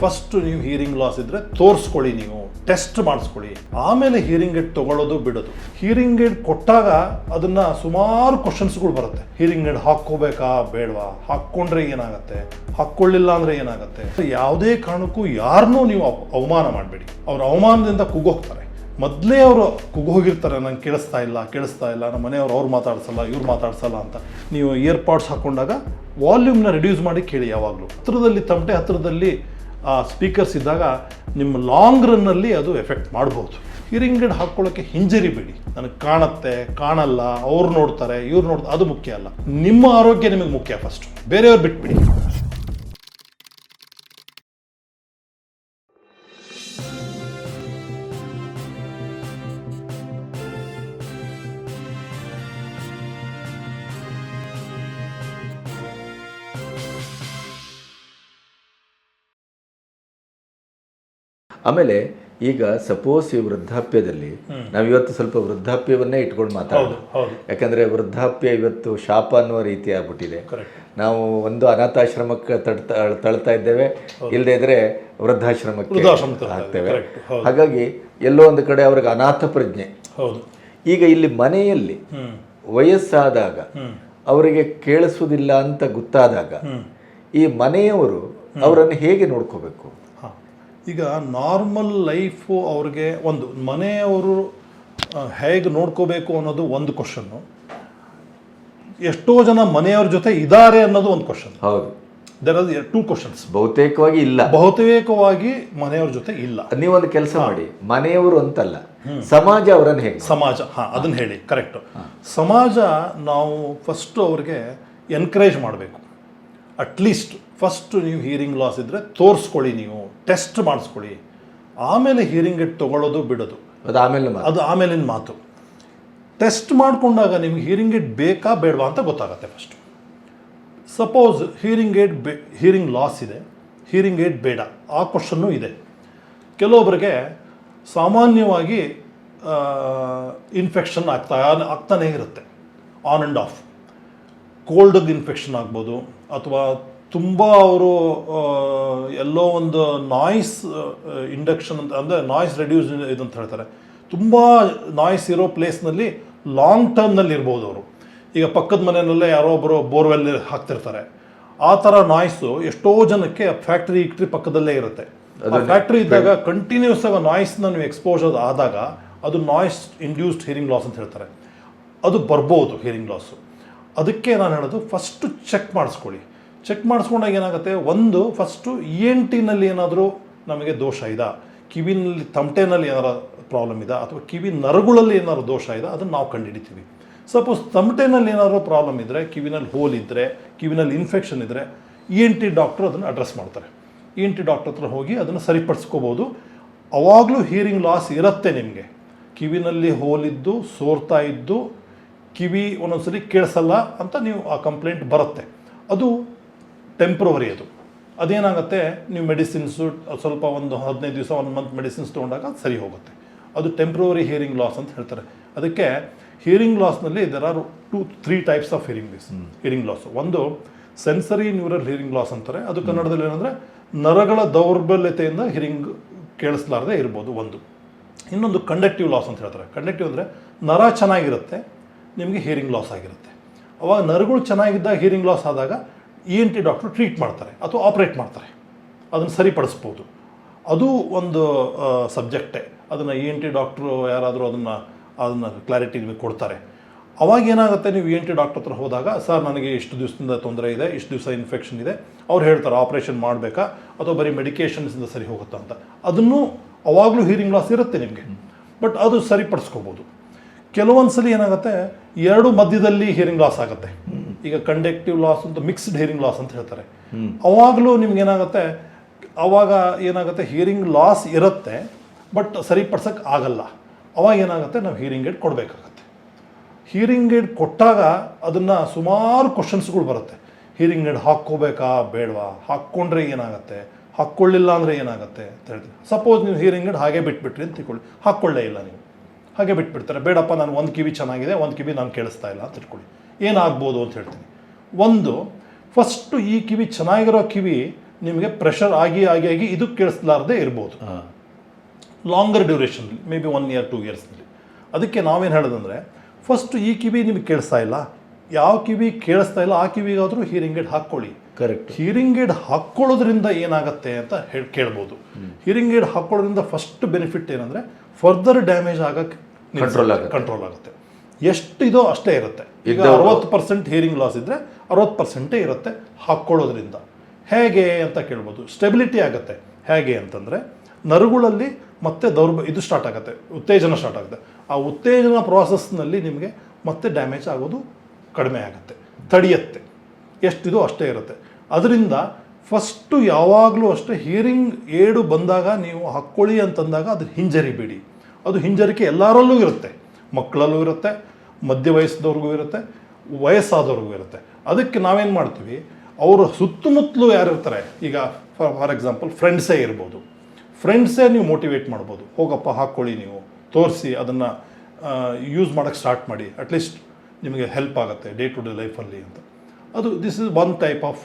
First ನೀವು hearing loss ಇದ್ರೆ ತೋರಿಸ್ಕೊಳ್ಳಿ ನೀವು ಟೆಸ್ಟ್ ಮಾಡಿಸ್ಕೊಳ್ಳಿ. ಆಮೇಲೆ ಹಿಯರಿಂಗ್ ಏಡ್ ತಗೊಳ್ಳೋದು ಬಿಡೋದು. ಹಿಯರಿಂಗ್ ಏಡ್ ಕೊಟ್ಟಾಗ ಅದನ್ನ ಸುಮಾರು ಕ್ವಶನ್ಸ್ಗಳು ಬರುತ್ತೆ. ಹಿಯರಿಂಗ್ ಏಡ್ ಹಾಕ್ಕೋಬೇಕಾ, ಬೇಡವಾ? ಹಾಕ್ಕೊಂಡ್ರೆ ಏನಾಗುತ್ತೆ? ಹಾಕ್ಕೊಳ್ಳಿಲ್ಲ ಅಂದ್ರೆ ಏನಾಗುತ್ತೆ? ಯಾವುದೇ ಕಾರಣಕ್ಕೂ ಯಾರನ್ನೂ ನೀವು ಅವಮಾನ ಮಾಡಬೇಡಿ. ಅವ್ರ ಅವಮಾನದಿಂದ ಕುಗ್ಗೋಗ್ತಾರೆ. ಮೊದಲೇ ಅವರು ಕುಗ್ಗೋಗಿರ್ತಾರೆ, ನಂಗೆ ಕೇಳಿಸ್ತಾ ಇಲ್ಲ ಕೇಳಿಸ್ತಾ ಇಲ್ಲ, ನಮ್ಮ ಮನೆಯವ್ರು ಅವ್ರು ಮಾತಾಡ್ಸಲ್ಲ, ಇವ್ರು ಮಾತಾಡ್ಸಲ್ಲ ಅಂತ. ನೀವು ಇಯರ್ಪಾಡ್ಸ್ ಪಾಡ್ಸ್ ಹಾಕೊಂಡಾಗ ವಾಲ್ಯೂಮ್ನ ರೆಡ್ಯೂಸ್ ಮಾಡಿ ಕೇಳಿ ಯಾವಾಗಲೂ. ಹತ್ತಿರದಲ್ಲಿ ತಮಟೆ, ಹತ್ರದಲ್ಲಿ ಆ ಸ್ಪೀಕರ್ಸ್ ಇದ್ದಾಗ ನಿಮ್ಮ ಲಾಂಗ್ ರನ್ನಲ್ಲಿ ಅದು ಎಫೆಕ್ಟ್ ಮಾಡ್ಬೋದು. ಹಿರಿಂಗ್ ಗಿಡ್ ಹಾಕ್ಕೊಳ್ಳೋಕ್ಕೆ ಹಿಂಜರಿಬೇಡಿ ನನಗೆ ಕಾಣುತ್ತೆ, ಕಾಣಲ್ಲ, ಅವ್ರು ನೋಡ್ತಾರೆ, ಇವ್ರು ನೋಡ್ತಾರೆ, ಅದು ಮುಖ್ಯ ಅಲ್ಲ. ನಿಮ್ಮ ಆರೋಗ್ಯ ನಿಮಗೆ ಮುಖ್ಯ ಫಸ್ಟ್ ಬೇರೆಯವ್ರು ಬಿಟ್ಬಿಡಿ. ಆಮೇಲೆ ಈಗ ಸಪೋಸ್ ಈ ವೃದ್ಧಾಪ್ಯದಲ್ಲಿ ನಾವು ಇವತ್ತು ಸ್ವಲ್ಪ ವೃದ್ಧಾಪ್ಯವನ್ನೇ ಇಟ್ಕೊಂಡು ಮಾತಾಡೋದು ಯಾಕಂದ್ರೆ ವೃದ್ಧಾಪ್ಯ ಇವತ್ತು ಶಾಪ ಅನ್ನುವ ರೀತಿ ಆಗ್ಬಿಟ್ಟಿದೆ. ನಾವು ಒಂದು ಅನಾಥಾಶ್ರಮಕ್ಕೆ ತಡ್ತಾ ತಳ್ತಾ ಇದ್ದೇವೆ. ಇಲ್ಲದೆ ಇದ್ರೆ ವೃದ್ಧಾಶ್ರಮಕ್ಕೆ ಹಾಕ್ತೇವೆ ಹಾಗಾಗಿ ಎಲ್ಲೋ ಒಂದು ಕಡೆ ಅವ್ರಿಗೆ ಅನಾಥ ಪ್ರಜ್ಞೆ. ಈಗ ಇಲ್ಲಿ ಮನೆಯಲ್ಲಿ ವಯಸ್ಸಾದಾಗ ಅವರಿಗೆ ಕೇಳಿಸುವುದಿಲ್ಲ ಅಂತ ಗೊತ್ತಾದಾಗ ಈ ಮನೆಯವರು ಅವರನ್ನು ಹೇಗೆ ನೋಡ್ಕೋಬೇಕು? ಈಗ ನಾರ್ಮಲ್ ಲೈಫು ಅವ್ರಿಗೆ ಒಂದು ಮನೆಯವರು ಹೇಗೆ ನೋಡ್ಕೋಬೇಕು ಅನ್ನೋದು ಒಂದು ಕ್ವಶನ್ನು ಎಷ್ಟೋ ಜನ ಮನೆಯವ್ರ ಜೊತೆ ಇದ್ದಾರೆ ಅನ್ನೋದು ಒಂದು ಕ್ವಶನ್ ಹೌದು. ದರ್ ಆರ್ ಟೂ ಕ್ವಶನ್ಸ್ ಬಹುತೇಕವಾಗಿ ಇಲ್ಲ. ಬಹುತೇಕವಾಗಿ ಮನೆಯವ್ರ ಜೊತೆ ಇಲ್ಲ. ನೀವೊಂದು ಕೆಲಸ ಮಾಡಿ. ಮನೆಯವರು ಅಂತಲ್ಲ. ಸಮಾಜ ಅವರನ್ನು ಹೇಗೆ ಸಮಾಜ. ಹಾಂ ಅದನ್ನ ಹೇಳಿ. ಕರೆಕ್ಟು ಸಮಾಜ ನಾವು ಫಸ್ಟು ಅವ್ರಿಗೆ ಎನ್ಕರೇಜ್ ಮಾಡಬೇಕು. ಅಟ್ಲೀಸ್ಟ್ ಫಸ್ಟ್ ನೀವು ಹೀರಿಂಗ್ ಲಾಸ್ ಇದ್ದರೆ ತೋರಿಸ್ಕೊಳ್ಳಿ ನೀವು ಟೆಸ್ಟ್ ಮಾಡಿಸ್ಕೊಳ್ಳಿ. ಆಮೇಲೆ ಹೀರಿಂಗ್ ಇಟ್ ತೊಗೊಳ್ಳೋದು ಬಿಡೋದು. ಅದು ಆಮೇಲೆ. ಅದು ಆಮೇಲಿನ ಮಾತು. ಟೆಸ್ಟ್ ಮಾಡಿಕೊಂಡಾಗ ನಿಮ್ಗೆ ಹೀರಿಂಗ್ ಏಡ್ ಬೇಕಾ ಬೇಡವಾ ಅಂತ ಗೊತ್ತಾಗುತ್ತೆ ಫಸ್ಟು ಸಪೋಸ್ ಹೀರಿಂಗ್ ಏಟ್ ಬೇ ಹೀರಿಂಗ್ ಲಾಸ್ ಇದೆ. ಹೀರಿಂಗ್ ಏಟ್ ಬೇಡ. ಆ ಕ್ವಶನ್ನು ಇದೆ. ಕೆಲವೊಬ್ಬರಿಗೆ ಸಾಮಾನ್ಯವಾಗಿ ಇನ್ಫೆಕ್ಷನ್ ಆಗ್ತಾ ಆಗ್ತಾನೇ ಇರುತ್ತೆ. On and off cold infection ಆಗ್ಬೋದು ಅಥವಾ ತುಂಬ ಅವರು ಎಲ್ಲೋ ಒಂದು ನಾಯ್ಸ್ ಇಂಡಕ್ಷನ್ ಅಂತ ಅಂದರೆ ನಾಯ್ಸ್ ರೆಡ್ಯೂಸ್ ಇದಂತ ಹೇಳ್ತಾರೆ. ತುಂಬ ನಾಯ್ಸ್ ಇರೋ ಪ್ಲೇಸ್ನಲ್ಲಿ ಲಾಂಗ್ ಟರ್ಮ್ನಲ್ಲಿ ಇರ್ಬೋದು ಅವರು. ಈಗ ಪಕ್ಕದ ಮನೆಯಲ್ಲೇ ಯಾರೋ ಒಬ್ಬರು ಬೋರ್ವೆಲ್ ಹಾಕ್ತಿರ್ತಾರೆ. ಆ ಥರ ನಾಯ್ಸು ಎಷ್ಟೋ ಜನಕ್ಕೆ ಫ್ಯಾಕ್ಟ್ರಿ ಇಕ್ಟ್ರಿ ಪಕ್ಕದಲ್ಲೇ ಇರುತ್ತೆ. ಫ್ಯಾಕ್ಟ್ರಿ ಇದ್ದಾಗ ಕಂಟಿನ್ಯೂಸ್ ಆಗಿ ನಾಯ್ಸ್ನ ನೀವು ಎಕ್ಸ್ಪೋಜರ್ ಆದಾಗ ಅದು ನಾಯ್ಸ್ ಇಂಡ್ಯೂಸ್ಡ್ ಹಿಯರಿಂಗ್ ಲಾಸ್ ಅಂತ ಹೇಳ್ತಾರೆ. ಅದು ಬರ್ಬೋದು ಹಿಯರಿಂಗ್ ಲಾಸು ಅದಕ್ಕೆ ನಾನು ಹೇಳೋದು ಫಸ್ಟು ಚೆಕ್ ಮಾಡಿಸ್ಕೊಳ್ಳಿ. ಚೆಕ್ ಮಾಡಿಸ್ಕೊಂಡಾಗ ಏನಾಗುತ್ತೆ? ಒಂದು ಫಸ್ಟು ಇ ಎನ್ ಟಿನಲ್ಲಿ ಏನಾದರೂ ನಮಗೆ ದೋಷ ಇದಾ? ಕಿವಿನಲ್ಲಿ, ತಮಟೆನಲ್ಲಿ ಏನಾರು ಪ್ರಾಬ್ಲಮ್ ಇದಾ? ಅಥವಾ ಕಿವಿ ನರಗಳಲ್ಲಿ ಏನಾದ್ರು ದೋಷ ಇದಾ? ಅದನ್ನು ನಾವು ಕಂಡುಹಿಡಿತೀವಿ. ಸಪೋಸ್ ತಮಟೆನಲ್ಲಿ ಏನಾದರೂ ಪ್ರಾಬ್ಲಮ್ ಇದ್ದರೆ ಕಿವಿನಲ್ಲಿ ಹೋಲ್ ಇದ್ದರೆ ಕಿವಿನಲ್ಲಿ ಇನ್ಫೆಕ್ಷನ್ ಇದ್ದರೆ ಇ ಎನ್ ಟಿ ಡಾಕ್ಟ್ರು ಅದನ್ನು ಅಡ್ರೆಸ್ ಮಾಡ್ತಾರೆ. ಇ ಎನ್ ಟಿ ಡಾಕ್ಟ್ರ್ ಹತ್ರ ಹೋಗಿ ಅದನ್ನು ಸರಿಪಡಿಸ್ಕೋಬೋದು. ಅವಾಗಲೂ ಹಿಯರಿಂಗ್ ಲಾಸ್ ಇರುತ್ತೆ ನಿಮಗೆ. ಕಿವಿನಲ್ಲಿ ಹೋಲಿದ್ದು ಸೋರ್ತಾ ಇದ್ದು, ಕಿವಿ ಒಂದೊಂದ್ಸರಿ ಕೇಳಿಸಲ್ಲ ಅಂತ ನೀವು ಆ ಕಂಪ್ಲೇಂಟ್ ಬರುತ್ತೆ. ಅದು ಟೆಂಪ್ರವರಿ ಅದು. ಅದೇನಾಗುತ್ತೆ? ನೀವು ಮೆಡಿಸಿನ್ಸು ಸ್ವಲ್ಪ ಒಂದು ಹದಿನೈದು ದಿವಸ ಒಂದು ಮಂತ್ ಮೆಡಿಸಿನ್ಸ್ ತೊಗೊಂಡಾಗ ಅದು ಸರಿ ಹೋಗುತ್ತೆ. ಅದು ಟೆಂಪ್ರವರಿ ಹಿಯರಿಂಗ್ ಲಾಸ್ ಅಂತ ಹೇಳ್ತಾರೆ. ಅದಕ್ಕೆ hearing ಲಾಸ್ನಲ್ಲಿ there are two three types of hearing loss hearing loss ಒಂದು ಸೆನ್ಸರಿ ನ್ಯೂರಲ್ ಹಿಯರಿಂಗ್ ಲಾಸ್ ಅಂತಾರೆ. ಅದು ಕನ್ನಡದಲ್ಲಿ ಏನಂದರೆ ನರಗಳ ದೌರ್ಬಲ್ಯತೆಯಿಂದ ಹಿರಿಂಗ್ ಕೇಳಿಸ್ಲಾರ್ದೆ ಇರ್ಬೋದು ಒಂದು. ಇನ್ನೊಂದು ಕಂಡಕ್ಟಿವ್ ಲಾಸ್ ಅಂತ ಹೇಳ್ತಾರೆ. ಕಂಡಕ್ಟಿವ್ ಅಂದರೆ ನರ ಚೆನ್ನಾಗಿರುತ್ತೆ ನಿಮಗೆ ಹಿಯರಿಂಗ್ ಲಾಸ್ ಆಗಿರುತ್ತೆ. ಅವಾಗ ನರಗಳು ಚೆನ್ನಾಗಿದ್ದಾಗ ಹಿಯರಿಂಗ್ ಲಾಸ್ ಆದಾಗ E N T doctor treat ಮಾಡ್ತಾರೆ ಅಥವಾ ಆಪ್ರೇಟ್ ಮಾಡ್ತಾರೆ. ಅದನ್ನು ಸರಿಪಡಿಸ್ಬೋದು. ಅದು ಒಂದು ಸಬ್ಜೆಕ್ಟೇ. ಅದನ್ನು ಇ ಎನ್ ಟಿ ಡಾಕ್ಟ್ರು ಯಾರಾದರೂ ಅದನ್ನು ಅದನ್ನು ಕ್ಲಾರಿಟಿ ಕೊಡ್ತಾರೆ. ಅವಾಗ ಏನಾಗುತ್ತೆ, ನೀವು ಇ ಎನ್ ಟಿ ಡಾಕ್ಟ್ರ್ ಹತ್ರ ಹೋದಾಗ, ಸರ್, ನನಗೆ ಇಷ್ಟು ದಿವಸದಿಂದ ತೊಂದರೆ ಇದೆ, ಇಷ್ಟು ದಿವಸ ಇನ್ಫೆಕ್ಷನ್ ಇದೆ. ಅವ್ರು ಹೇಳ್ತಾರೆ ಆಪ್ರೇಷನ್ ಮಾಡಬೇಕಾ? ಅಥವಾ ಬರೀ ಮೆಡಿಕೇಷನ್ಸಿಂದ ಸರಿ ಹೋಗುತ್ತಾ ಅಂತ. ಅದನ್ನು ಅವಾಗಲೂ ಹೀರಿಂಗ್ ಲಾಸ್ ಇರುತ್ತೆ ನಿಮಗೆ. ಬಟ್ ಅದು ಸರಿಪಡಿಸ್ಕೋಬೋದು. ಕೆಲವೊಂದು ಸಲ ಏನಾಗುತ್ತೆ, ಎರಡು ಮಧ್ಯದಲ್ಲಿ ಹಿಯರಿಂಗ್ ಲಾಸ್ ಆಗುತ್ತೆ. ಈಗ ಕಂಡಕ್ಟಿವ್ ಲಾಸ್ ಅಂತ ಮಿಕ್ಸ್ಡ್ ಹಿಯರಿಂಗ್ ಲಾಸ್ ಅಂತ ಹೇಳ್ತಾರೆ. ಅವಾಗಲೂ ನಿಮ್ಗೆ ಏನಾಗುತ್ತೆ? ಅವಾಗ ಏನಾಗುತ್ತೆ? ಹಿಯರಿಂಗ್ ಲಾಸ್ ಇರುತ್ತೆ ಬಟ್ ಸರಿಪಡ್ಸೋಕ್ಕೆ ಆಗಲ್ಲ. ಅವಾಗ ಏನಾಗುತ್ತೆ? ನಾವು ಹಿಯರಿಂಗ್ ಏಡ್ ಕೊಡಬೇಕಾಗತ್ತೆ. ಹಿಯರಿಂಗ್ ಏಡ್ ಕೊಟ್ಟಾಗ ಅದನ್ನು ಸುಮಾರು ಕ್ವಶನ್ಸ್ಗಳು ಬರುತ್ತೆ. ಹಿಯರಿಂಗ್ ಏಡ್ ಹಾಕ್ಕೋಬೇಕಾ? ಬೇಡವಾ? ಹಾಕ್ಕೊಂಡ್ರೆ ಏನಾಗುತ್ತೆ? ಹಾಕ್ಕೊಳ್ಳಿಲ್ಲ ಅಂದರೆ ಏನಾಗುತ್ತೆ? ಅಂತ ಹೇಳ್ತೀನಿ. ಸಪೋಸ್ ನೀವು ಹಿಯರಿಂಗ್ ಏಡ್ ಹಾಗೆ ಬಿಟ್ಬಿಟ್ರಿ ಅಂತ ತಿಳ್ಕೊಳ್ಳಿ. ಹಾಕ್ಕೊಳ್ಳೇ ಇಲ್ಲ ನೀವು. ಹಾಗೆ ಬಿಟ್ಬಿಡ್ತಾರೆ. ಬೇಡಪ್ಪ ನಾನು ಒಂದು ಕಿವಿ ಚೆನ್ನಾಗಿದೆ ಒಂದು ಕಿವಿ ನಾನು ಕೇಳಿಸ್ತಾ ಇಲ್ಲ ಅಂತ ಇಟ್ಕೊಳ್ಳಿ ಏನಾಗ್ಬೋದು ಅಂತ ಹೇಳ್ತೀನಿ. ಒಂದು ಫಸ್ಟು ಈ ಕಿವಿ ಚೆನ್ನಾಗಿರೋ ಕಿವಿ ನಿಮಗೆ ಪ್ರೆಷರ್ ಆಗಿ ಆಗಿ ಆಗಿ ಇದು ಕೇಳಿಸ್ಲಾರ್ದೆ ಇರ್ಬೋದು. Longer duration maybe one year two ಇಯರ್ಸ್ನಲ್ಲಿ ಅದಕ್ಕೆ ನಾವೇನು ಹೇಳೋದಂದರೆ ಫಸ್ಟು ಈ ಕಿವಿ ನಿಮಗೆ ಕೇಳಿಸ್ತಾ ಇಲ್ಲ. ಯಾವ ಕಿವಿ ಕೇಳಿಸ್ತಾ ಇಲ್ಲ ಆ ಕಿವಿಗಾದರೂ ಹೀರಿಂಗ್ ಏಡ್ ಹಾಕ್ಕೊಳ್ಳಿ. ಕರೆಕ್ಟ್ ಹೀರಿಂಗ್ ಏಡ್ ಹಾಕ್ಕೊಳ್ಳೋದ್ರಿಂದ ಏನಾಗುತ್ತೆ ಅಂತ ಹೇಳಿ ಕೇಳ್ಬೋದು. ಹೀರಿಂಗ್ ಏಡ್ ಹಾಕ್ಕೊಳ್ಳೋದ್ರಿಂದ ಫಸ್ಟ್ ಬೆನಿಫಿಟ್ ಏನಂದರೆ ಫರ್ದರ್ ಡ್ಯಾಮೇಜ್ ಆಗಕ್ಕೆ ಕಂಟ್ರೋಲ್ ಆಗುತ್ತೆ. ಎಷ್ಟಿದೋ ಅಷ್ಟೇ ಇರುತ್ತೆ. ಈಗ ಅರವತ್ತು ಪರ್ಸೆಂಟ್ ಹಿಯರಿಂಗ್ ಲಾಸ್ ಇದ್ದರೆ ಅರವತ್ತು ಪರ್ಸೆಂಟೇ ಇರುತ್ತೆ ಹಾಕ್ಕೊಳ್ಳೋದ್ರಿಂದ. ಹೇಗೆ ಅಂತ ಕೇಳ್ಬೋದು. ಸ್ಟೆಬಿಲಿಟಿ ಆಗುತ್ತೆ. ಹೇಗೆ ಅಂತಂದರೆ ನರುಗಳಲ್ಲಿ ಮತ್ತೆ ದೌರ್ಬ ಇದು ಸ್ಟಾರ್ಟ್ ಆಗುತ್ತೆ. ಉತ್ತೇಜನ ಸ್ಟಾರ್ಟ್ ಆಗುತ್ತೆ. ಆ ಉತ್ತೇಜನ ಪ್ರಾಸೆಸ್ನಲ್ಲಿ ನಿಮಗೆ ಮತ್ತೆ ಡ್ಯಾಮೇಜ್ ಆಗೋದು ಕಡಿಮೆ ಆಗುತ್ತೆ. ತಡೆಯುತ್ತೆ. ಎಷ್ಟಿದೋ ಅಷ್ಟೇ ಇರುತ್ತೆ. ಅದರಿಂದ ಫಸ್ಟು ಯಾವಾಗಲೂ ಅಷ್ಟೇ ಹಿಯರಿಂಗ್ ಏಡು ಬಂದಾಗ ನೀವು ಹಾಕ್ಕೊಳ್ಳಿ ಅಂತಂದಾಗ ಅದು ಹಿಂಜರಿಬೇಡಿ. ಅದು ಹಿಂಜರಿಕೆ ಎಲ್ಲರಲ್ಲೂ ಇರುತ್ತೆ. ಮಕ್ಕಳಲ್ಲೂ ಇರುತ್ತೆ ಮಧ್ಯ ವಯಸ್ಸಿದವ್ರಿಗೂ ಇರುತ್ತೆ ವಯಸ್ಸಾದವ್ರಿಗೂ ಇರುತ್ತೆ. ಅದಕ್ಕೆ ನಾವೇನು ಮಾಡ್ತೀವಿ? ಅವರು ಸುತ್ತಮುತ್ತಲೂ ಯಾರು ಇರ್ತಾರೆ? ಈಗ ಫಾರ್ ಫಾರ್ ಎಕ್ಸಾಂಪಲ್ ಫ್ರೆಂಡ್ಸೇ ಇರ್ಬೋದು. ಫ್ರೆಂಡ್ಸೇ ನೀವು ಮೋಟಿವೇಟ್ ಮಾಡ್ಬೋದು. ಹೋಗಪ್ಪ ಹಾಕ್ಕೊಳ್ಳಿ ನೀವು. ತೋರಿಸಿ ಅದನ್ನು ಯೂಸ್ ಮಾಡೋಕ್ಕೆ ಸ್ಟಾರ್ಟ್ ಮಾಡಿ. ಅಟ್ಲೀಸ್ಟ್ ನಿಮಗೆ ಹೆಲ್ಪ್ ಆಗುತ್ತೆ ಡೇ ಟು ಡೇ ಲೈಫಲ್ಲಿ ಅಂತ. ಅದು this is one type of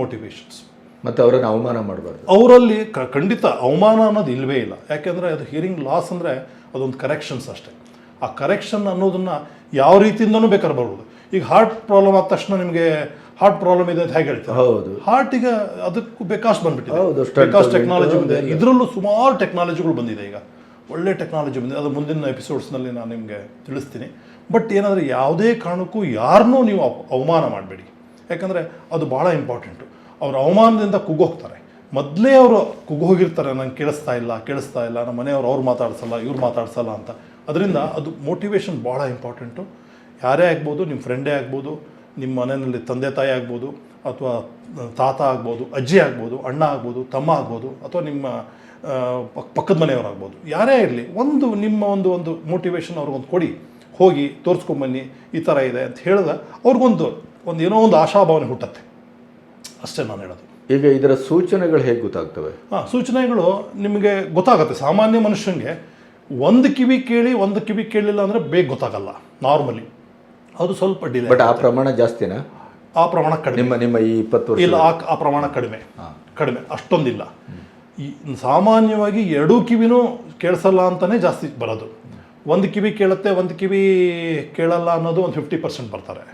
motivations ಮತ್ತು ಅವರನ್ನು ಅವಮಾನ ಮಾಡಬಾರ್ದು. ಅವರಲ್ಲಿ ಕ ಖಂಡಿತ ಅವಮಾನ ಅನ್ನೋದು ಇಲ್ಲವೇ ಇಲ್ಲ. ಯಾಕೆಂದರೆ ಅದು ಹಿಯರಿಂಗ್ ಲಾಸ್ ಅಂದರೆ ಅದೊಂದು ಕರೆಕ್ಷನ್ಸ್ ಅಷ್ಟೇ. ಆ ಕರೆಕ್ಷನ್ ಅನ್ನೋದನ್ನು ಯಾವ ರೀತಿಯಿಂದನೂ ಬೇಕಾದ್ರೆ ಬರ್ಬೋದು. ಈಗ ಹಾರ್ಟ್ ಪ್ರಾಬ್ಲಮ್ ಆದ ತಕ್ಷಣ ನಿಮಗೆ ಹಾರ್ಟ್ ಪ್ರಾಬ್ಲಮ್ ಇದೆ ಅಂತ ಹೇಗೆ ಹೇಳ್ತಾರೆ? ಹೌದು. ಹಾರ್ಟಿಗೆ ಅದಕ್ಕೂ ಬೇಕಾಸ್ ಬಂದ್ಬಿಟ್ಟಿದೆ. stunt ಟೆಕ್ನಾಲಜಿ ಬಂದಿದೆ. ಇದರಲ್ಲೂ ಸುಮಾರು ಟೆಕ್ನಾಲಜಿಗಳು ಬಂದಿದೆ ಈಗ. ಒಳ್ಳೆ ಟೆಕ್ನಾಲಜಿ ಬಂದಿದೆ. ಅದು ಮುಂದಿನ ಎಪಿಸೋಡ್ಸ್ನಲ್ಲಿ ನಾನು ನಿಮಗೆ ತಿಳಿಸ್ತೀನಿ. ಬಟ್ ಏನಂದರೆ ಯಾವುದೇ ಕಾರಣಕ್ಕೂ ಯಾರನ್ನೂ ನೀವು ಅವಮಾನ ಮಾಡಬೇಡಿ. ಯಾಕಂದರೆ ಅದು ಭಾಳ ಇಂಪಾರ್ಟೆಂಟು ಅವ್ರ ಅವಮಾನದಿಂದ ಕುಗ್ಗೋಗ್ತಾರೆ. ಮೊದಲೇ ಅವರು ಕುಗ್ಗೋಗಿರ್ತಾರೆ ನಂಗೆ ಕೇಳಿಸ್ತಾ ಇಲ್ಲ ಕೇಳಿಸ್ತಾ ಇಲ್ಲ ನಮ್ಮ ಮನೆಯವ್ರು ಅವ್ರು ಮಾತಾಡ್ಸಲ್ಲ ಇವ್ರು ಮಾತಾಡ್ಸಲ್ಲ ಅಂತ. ಅದರಿಂದ ಅದು ಮೋಟಿವೇಶನ್ ಭಾಳ ಇಂಪಾರ್ಟೆಂಟು ಯಾರೇ ಆಗ್ಬೋದು ನಿಮ್ಮ ಫ್ರೆಂಡೇ ಆಗ್ಬೋದು ನಿಮ್ಮ ಮನೆಯಲ್ಲಿ ತಂದೆ ತಾಯಿ ಆಗ್ಬೋದು ಅಥವಾ ತಾತ ಆಗ್ಬೋದು ಅಜ್ಜಿ ಆಗ್ಬೋದು ಅಣ್ಣ ಆಗ್ಬೋದು ತಮ್ಮ ಆಗ್ಬೋದು ಅಥವಾ ನಿಮ್ಮ ಪಕ್ಕದ ಮನೆಯವರಾಗ್ಬೋದು ಯಾರೇ ಇರಲಿ ಒಂದು ನಿಮ್ಮ ಒಂದು ಒಂದು ಮೋಟಿವೇಶನ್ ಅವ್ರಿಗೊಂದು ಕೊಡಿ. ಹೋಗಿ ತೋರಿಸ್ಕೊಂಬನ್ನಿ ಈ ಥರ ಇದೆ ಅಂತ ಹೇಳಿದ ಅವ್ರಿಗೊಂದು ಒಂದು ಏನೋ ಒಂದು ಆಶಾಭಾವನೆ ಹುಟ್ಟತ್ತೆ. ಅಷ್ಟೇ ನಾನು ಹೇಳೋದು. ಈಗ ಇದರ ಸೂಚನೆಗಳು ಹೇಗೆ ಗೊತ್ತಾಗ್ತವೆ? ಹಾಂ ಸೂಚನೆಗಳು ನಿಮಗೆ ಗೊತ್ತಾಗುತ್ತೆ. ಸಾಮಾನ್ಯ ಮನುಷ್ಯನಿಗೆ ಒಂದು ಕಿವಿ ಕೇಳಿ ಒಂದು ಕಿವಿ ಕೇಳಲಿಲ್ಲ ಅಂದರೆ ಬೇಗ ಗೊತ್ತಾಗಲ್ಲ ನಾರ್ಮಲಿ ಅದು ಸ್ವಲ್ಪ ಡಿಲೇ ಬಟ್ ಆ ಪ್ರಮಾಣ ಜಾಸ್ತಿನಾ? ಆ ಪ್ರಮಾಣ ಕಡಿಮೆ. ನಿಮ್ಮ ನಿಮ್ಮ ಈ ಇಪ್ಪತ್ತು ವರ್ಷ ಇಲ್ಲ ಆ ಆ ಪ್ರಮಾಣ ಕಡಿಮೆ. ಕಡಿಮೆ ಅಷ್ಟೊಂದಿಲ್ಲ. ಈ ಸಾಮಾನ್ಯವಾಗಿ ಎರಡೂ ಕಿವಿನೂ ಕೇಳಿಸಲ್ಲ ಅಂತಲೇ ಜಾಸ್ತಿ ಬರೋದು. ಒಂದು ಕಿವಿ ಕೇಳುತ್ತೆ ಒಂದು ಕಿವಿ ಕೇಳಲ್ಲ ಅನ್ನೋದು ಒಂದು ಫಿಫ್ಟಿ ಪರ್ಸೆಂಟ್ ಬರ್ತಾರೆ.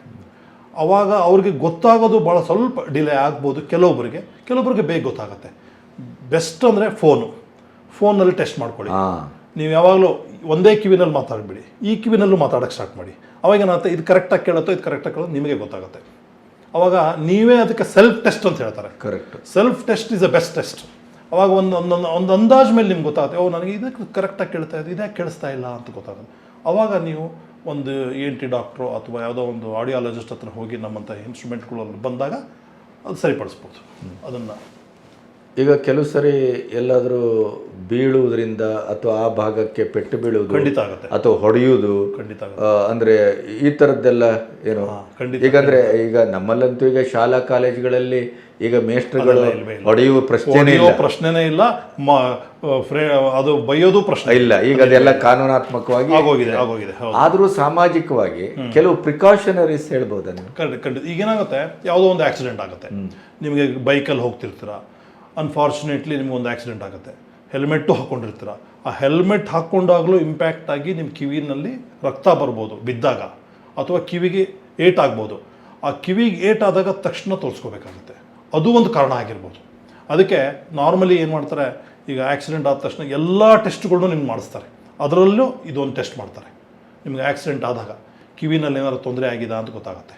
ಅವಾಗ ಅವ್ರಿಗೆ ಗೊತ್ತಾಗೋದು ಭಾಳ ಸ್ವಲ್ಪ ಡಿಲೇ ಆಗ್ಬೋದು ಕೆಲವೊಬ್ಬರಿಗೆ ಕೆಲವೊಬ್ಬರಿಗೆ ಬೇಗ ಗೊತ್ತಾಗುತ್ತೆ. ಬೆಸ್ಟ್ ಅಂದರೆ ಫೋನು ಫೋನಲ್ಲಿ ಟೆಸ್ಟ್ ಮಾಡ್ಕೊಳ್ಳಿ. ಹಾಂ. ನೀವು ಯಾವಾಗಲೂ ಒಂದೇ ಕಿವಿನಲ್ಲಿ ಮಾತಾಡಬೇಡಿ. ಈ ಕಿವಿನಲ್ಲೂ ಮಾತಾಡೋಕ್ಕೆ ಸ್ಟಾರ್ಟ್ ಮಾಡಿ. ಅವಾಗ ಏನಾಗುತ್ತೆ? ಇದು ಕರೆಕ್ಟಾಗಿ ಕೇಳುತ್ತೋ ಇದು ಕರೆಕ್ಟಾಗಿ ಕೇಳೋದು ನಿಮಗೆ ಗೊತ್ತಾಗುತ್ತೆ. ಅವಾಗ ನೀವೇ ಅದಕ್ಕೆ ಸೆಲ್ಫ್ ಟೆಸ್ಟ್ ಅಂತ ಹೇಳ್ತಾರೆ. Correct self test is a best test ಅವಾಗ ಒಂದು ಒಂದೊಂದು ಒಂದು ಅಂದಾಜು ಮೇಲೆ ನಿಮ್ಗೆ ಗೊತ್ತಾಗುತ್ತೆ. ಓ ನನಗೆ ಇದಕ್ಕೆ ಕರೆಕ್ಟಾಗಿ ಕೇಳ್ತಾ ಇದೆ ಇದೇ ಕೇಳಿಸ್ತಾ ಇಲ್ಲ ಅಂತ ಗೊತ್ತಾಗುತ್ತೆ. ಅವಾಗ ನೀವು ಒಂದು ಎ ಎನ್ ಟಿ ಡಾಕ್ಟ್ರು ಅಥವಾ ಯಾವುದೋ ಒಂದು ಆಡಿಯಾಲಜಿಸ್ಟ್ ಹತ್ರ ಹೋಗಿ ನಮ್ಮಂಥ ಇನ್ಸ್ಟ್ರೂಮೆಂಟ್ಗಳಲ್ಲಿ ಬಂದಾಗ ಅದು ಸರಿಪಡಿಸ್ಬೋದು. ಅದನ್ನು ಈಗ ಕೆಲವು ಸರಿ ಎಲ್ಲಾದರೂ ಬೀಳುವುದರಿಂದ ಅಥವಾ ಆ ಭಾಗಕ್ಕೆ ಪೆಟ್ಟು ಬೀಳುವುದು ಖಂಡಿತ ಆಗುತ್ತೆ. ಅಥವಾ ಹೊಡೆಯುವುದು ಖಂಡಿತ ಆಗುತ್ತೆ. ಆ, ಅಂದ್ರೆ ಈ ಥರದ್ದೆಲ್ಲ ಏನು? ಹಾ, ಖಂಡಿತ. ಈಗಂದ್ರೆ ಈಗ ನಮ್ಮಲ್ಲಂತೂ ಈಗ ಶಾಲಾ ಕಾಲೇಜುಗಳಲ್ಲಿ ಈಗ ಮೇಸ್ಟ್ರುಗಳು ಇಲ್ಲ. ಹೊಡೆಯುವ ಪ್ರಶ್ನೆನೇ ಹೊಡೆಯೋ ಇಲ್ಲ. ಪ್ರಶ್ನೆನೇ ಇಲ್ಲ. ಮ ಫ್ರೇ ಅದು ಬೈಯೋದು ಪ್ರಶ್ನೆ. ಇಲ್ಲ ಈಗ ಅದೆಲ್ಲ ಕಾನೂನಾತ್ಮಕವಾಗಿ ಆಗೋಗಿದೆ ಆಗೋಗಿದೆ ಹೌದು. ಆದರೂ ಸಾಮಾಜಿಕವಾಗಿ ಕೆಲವು ಪ್ರಿಕಾಷನರೀಸ್ ಹೇಳ್ಬೋದು ಖಂಡಿತ. ಖಂಡಿತ ಈಗೇನಾಗುತ್ತೆ ಯಾವುದೋ ಒಂದು ಆಕ್ಸಿಡೆಂಟ್ ಆಗುತ್ತೆ. ನಿಮಗೆ ಬೈಕಲ್ಲಿ ಹೋಗ್ತಿರ್ತೀರ? ಅನ್ಫಾರ್ಚುನೇಟ್ಲಿ ನಿಮ್ಗೆ ಒಂದು ಆಕ್ಸಿಡೆಂಟ್ ಆಗುತ್ತೆ. ಹೆಲ್ಮೆಟ್ಟು ಹಾಕ್ಕೊಂಡಿರ್ತೀರ ಆ ಹೆಲ್ಮೆಟ್ ಹಾಕ್ಕೊಂಡಾಗಲೂ ಇಂಪ್ಯಾಕ್ಟ್ ಆಗಿ ನಿಮ್ಮ ಕಿವಿನಲ್ಲಿ ರಕ್ತ ಬರ್ಬೋದು, ಬಿದ್ದಾಗ. ಅಥವಾ ಕಿವಿಗೆ ಏಟ್ ಆಗ್ಬೋದು. ಆ ಕಿವಿಗೆ ಏಟ್ ಆದಾಗ ತಕ್ಷಣ ತೋರಿಸ್ಕೋಬೇಕಾಗುತ್ತೆ. ಅದು ಒಂದು ಕಾರಣ ಆಗಿರ್ಬೋದು. ಅದಕ್ಕೆ ನಾರ್ಮಲಿ ಏನು ಮಾಡ್ತಾರೆ, ಈಗ ಆಕ್ಸಿಡೆಂಟ್ ಆದ ತಕ್ಷಣ ಎಲ್ಲ ಟೆಸ್ಟ್ಗಳನ್ನೂ ನಿಮ್ಗೆ ಮಾಡಿಸ್ತಾರೆ. ಅದರಲ್ಲೂ ಇದೊಂದು ಟೆಸ್ಟ್ ಮಾಡ್ತಾರೆ. ನಿಮ್ಗೆ ಆಕ್ಸಿಡೆಂಟ್ ಆದಾಗ ಕಿವಿನಲ್ಲಿ ಏನಾದ್ರು ತೊಂದರೆ ಆಗಿದೆ ಅಂತ ಗೊತ್ತಾಗುತ್ತೆ.